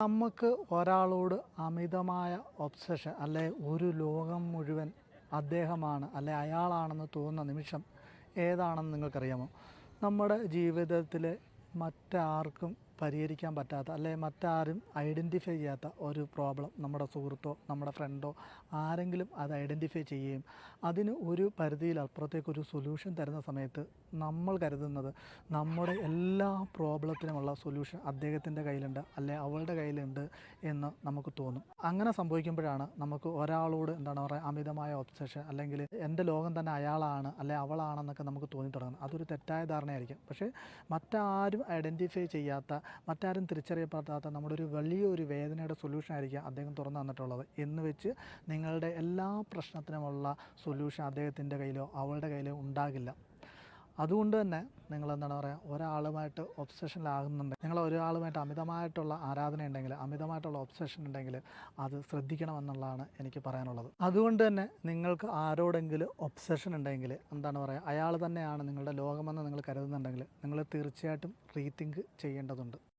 നമുക്ക് ഒരാളോട് അമിതമായ ഒബ്സഷൻ അല്ലെ ഒരു ലോകം മുഴുവൻ അദ്ദേഹമാണ് അല്ലെ അയാളാണെന്ന് തോന്നുന്ന നിമിഷം ഏതാണെന്ന് നിങ്ങൾക്കറിയാമോ? നമ്മുടെ ജീവിതത്തിലെ മറ്റാർക്കും പരിഹരിക്കാൻ പറ്റാത്ത അല്ലെ മറ്റാരും ഐഡന്റിഫൈ ചെയ്യാത്ത ഒരു പ്രോബ്ലം നമ്മുടെ സുഹൃത്തോ നമ്മുടെ ഫ്രണ്ടോ ആരെങ്കിലും അത് ഐഡന്റിഫൈ ചെയ്യുകയും അതിന് ഒരു പരിധിയിൽ അപ്പുറത്തേക്ക് ഒരു സൊല്യൂഷൻ തരുന്ന സമയത്ത് നമ്മൾ കരുതുന്നത് നമ്മുടെ എല്ലാ പ്രോബ്ലത്തിനുമുള്ള സൊല്യൂഷൻ അദ്ദേഹത്തിന്റെ കയ്യിലുണ്ട് അല്ലെ അവളുടെ കയ്യിലുണ്ട് എന്ന് നമുക്ക് തോന്നും. അങ്ങനെ സംഭവിക്കുമ്പോഴാണ് നമുക്ക് ഒരാളോട് എന്താണ് പറയുക അമിതമായ ഒബ്സഷൻ അല്ലെങ്കിൽ എന്റെ ലോകം തന്നെ അയാളാണ് അല്ലെ അവളാണെന്നൊക്കെ നമുക്ക് തോന്നി തുടങ്ങുന്നത് അതൊരു തെറ്റായ ധാരണയായിരിക്കും. പക്ഷേ മറ്റാരും ഐഡന്റിഫൈ ചെയ്യാത്ത മറ്റാരും തിരിച്ചറിയപ്പെടാത്ത നമ്മുടെ ഒരു വലിയൊരു വേദനയുടെ സൊല്യൂഷൻ ആയിരിക്കും അദ്ദേഹം തുറന്നു തന്നിട്ടുള്ളത്. എന്ന് വെച്ച് നിങ്ങളുടെ എല്ലാ പ്രശ്നത്തിനുമുള്ള സൊല്യൂഷൻ അദ്ദേഹത്തിന്റെ കയ്യിലോ അവളുടെ കയ്യിലോ ഉണ്ടാകില്ല. അതുകൊണ്ട് തന്നെ നിങ്ങൾ എന്താണ് പറയുക ഒരാളുമായിട്ട് ഒബ്സഷനിലാകുന്നുണ്ട് നിങ്ങൾ ഒരാളുമായിട്ട് അമിതമായിട്ടുള്ള ആരാധന ഉണ്ടെങ്കിൽ അമിതമായിട്ടുള്ള ഒബ്സഷൻ ഉണ്ടെങ്കിൽ അത് ശ്രദ്ധിക്കണമെന്നുള്ളതാണ് എനിക്ക് പറയാനുള്ളത്. അതുകൊണ്ട് തന്നെ നിങ്ങൾക്ക് ആരോടെങ്കിലും ഒബ്സഷൻ ഉണ്ടെങ്കിൽ എന്താണ് പറയുക അയാൾ തന്നെയാണ് നിങ്ങളുടെ ലോകമെന്ന് നിങ്ങൾ കരുതുന്നുണ്ടെങ്കിൽ നിങ്ങൾ തീർച്ചയായിട്ടും റീതിങ്ക് ചെയ്യേണ്ടതുണ്ട്.